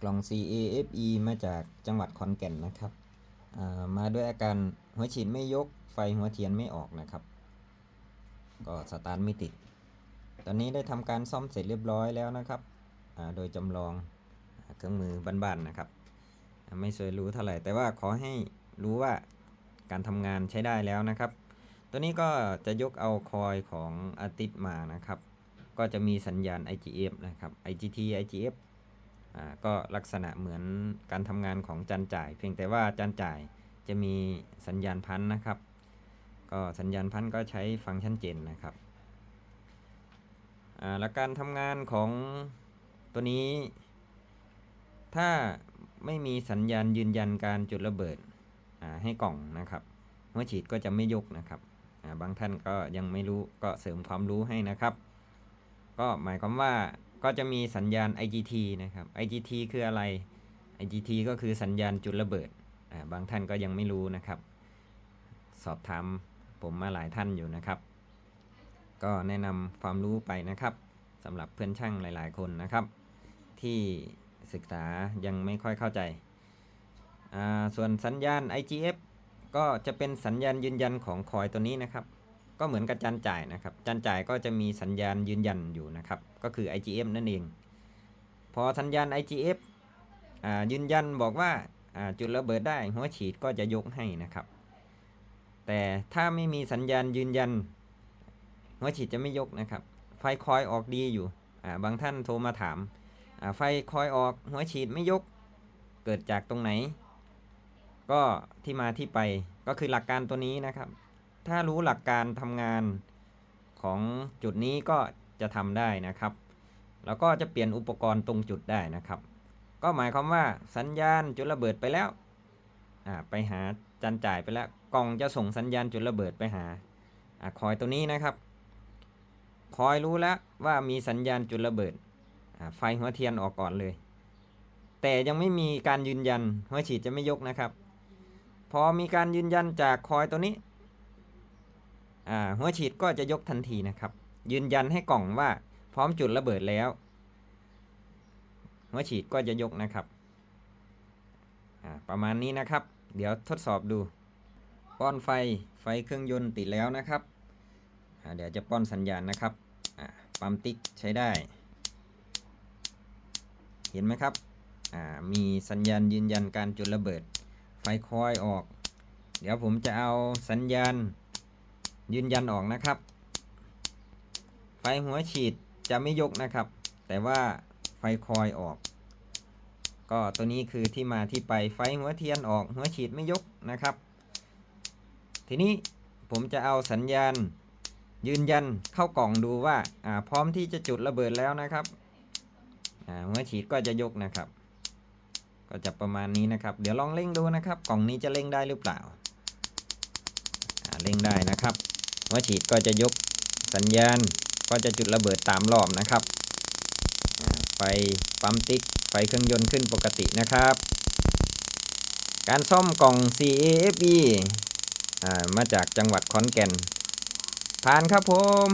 กล่อง CAFE มาจากจังหวัดขอนแก่นนะครับามาด้วยอาการหัวฉีดไม่ยกไฟหัวเทียนไม่ออกนะครับ ก็สตาร์ทไม่ติด ตอนนี้ได้ทำการซ่อมเสร็จเรียบร้อยแล้วนะครับ โดยจำลองเครื่องมือบ้านๆนะครับ ไม่สวยรู้เท่าไหร่ แต่ว่าขอให้รู้ว่าการทำงานใช้ได้แล้วนะครับ ตัวนี้ก็จะยกเอาคอยของอาติสมานะครับ ก็จะมีสัญญาณ IGF นะครับ IGT IGF ก็ลักษณะเหมือนการทำงานของจานจ่าย เพียงแต่ว่าจานจ่ายจะมีสัญญาณพันธ์นะครับ ก็สัญญาณพันธ์ก็ใช้ฟังก์ชันเจนนะครับและการทำงานของตัวนี้ ถ้าไม่มีสัญญาณยืนยันการจุดระเบิดให้กล่องนะครับหัวฉีดก็จะไม่ยกนะครับบางท่านก็ยังไม่รู้ก็เสริมความรู้ให้นะครับ ก็หมายความว่า ก็จะมีสัญญาณ IGT นะครับ IGT คืออะไร IGT ก็คือสัญญาณจุดระเบิด บางท่านก็ยังไม่รู้นะครับ สอบถามผมมาหลายท่านอยู่นะครับ ก็แนะนำความรู้ไปนะครับสำหรับเพื่อนช่างหลาย ๆ คนนะครับ ที่ศึกษายังไม่ค่อยเข้าใจาส่วนสัญญาณ IGF ก็จะเป็นสัญญาณยืนยันของคอยตัวนี้นะครับ ก็เหมือนกับจานจ่ายนะครับจานจ่ายก็จะมีสัญญาณยืนยันอยู่นะครับ ก็คือ IGF นั่นเอง พอสัญญาณ IGF อ่ายืนยันบอกว่าอ่าจุดระเบิดได้หัวฉีดก็จะยกให้นะครับ แต่ถ้าไม่มีสัญญาณยืนยัน หัวฉีดจะไม่ยกนะครับ ไฟคอยออกดีอยู่อ่าบางท่านโทรมาถามอ่าไฟคอยออกหัวฉีดไม่ยกเกิดจากตรงไหน ก็ที่มาที่ไปก็คือหลักการตัวนี้นะครับ ถ้ารู้หลักการทำงานของจุดนี้ก็จะทำได้นะครับ แล้วก็จะเปลี่ยนอุปกรณ์ตรงจุดได้นะครับ ก็หมายความว่าสัญญาณจุดระเบิดไปแล้วไปหาจันจ่ายไปแล้วกล่องจะส่งสัญญาณจุดระเบิดไปหาอคอยตัวนี้นะครับ คอยรู้แล้วว่ามีสัญญาณจุดระเบิดไฟหัวเทียนออกก่อนเลย แต่ยังไม่มีการยืนยันหัวฉีดจะไม่ยกนะครับ พอมีการยืนยันจากคอยตัวนี้ หัวฉีดก็จะยกทันทีนะครับ ยืนยันให้กล่องว่าพร้อมจุดระเบิดแล้ว หัวฉีดก็จะยกนะครับ ประมาณนี้นะครับ เดี๋ยวทดสอบดู ป้อนไฟไฟเครื่องยนต์ติดแล้วนะครับ เดี๋ยวจะป้อนสัญญาณนะครับปั๊มติ๊กใช้ได้ เห็นไหมครับ มีสัญญาณยืนยันการจุดระเบิด ไฟคอยออก เดี๋ยวผมจะเอาสัญญาณ ยืนยันออกนะครับ ไฟหัวฉีดจะไม่ยกนะครับ แต่ว่าไฟคอยออก ก็ตัวนี้คือที่มาที่ไปไฟหัวเทียนออก หัวฉีดไม่ยกนะครับ ทีนี้ผมจะเอาสัญญาณ ยืนยันเข้ากล่องดูว่าาพร้อมที่จะจุดระเบิดแล้วนะครับหัวฉีดก็จะยกนะครับ ก็จะประมาณนี้นะครับ เดี๋ยวลองเร่งดูนะครับ กล่องนี้จะเร่งได้หรือเปล่าาเร่งได้นะครับ หัวฉีดก็จะยกสัญญาณก็จะจุดระเบิดตามรอบนะครับ ไฟปั๊มติ๊ก ไฟเครื่องยนต์ขึ้นปกตินะครับ การซ่อมกล่อง CAFE อ่ามาจากจังหวัดขอนแก่นผ่านครับผม